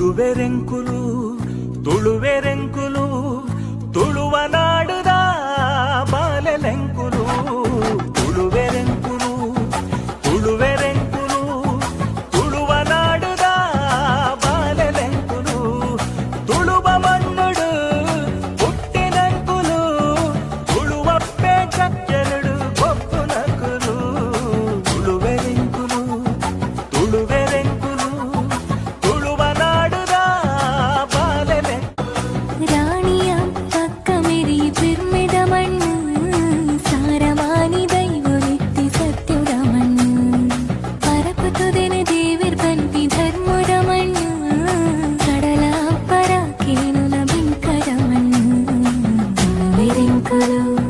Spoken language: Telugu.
తుడువెరెంకులు తుಳುవెరెంకులు uncle.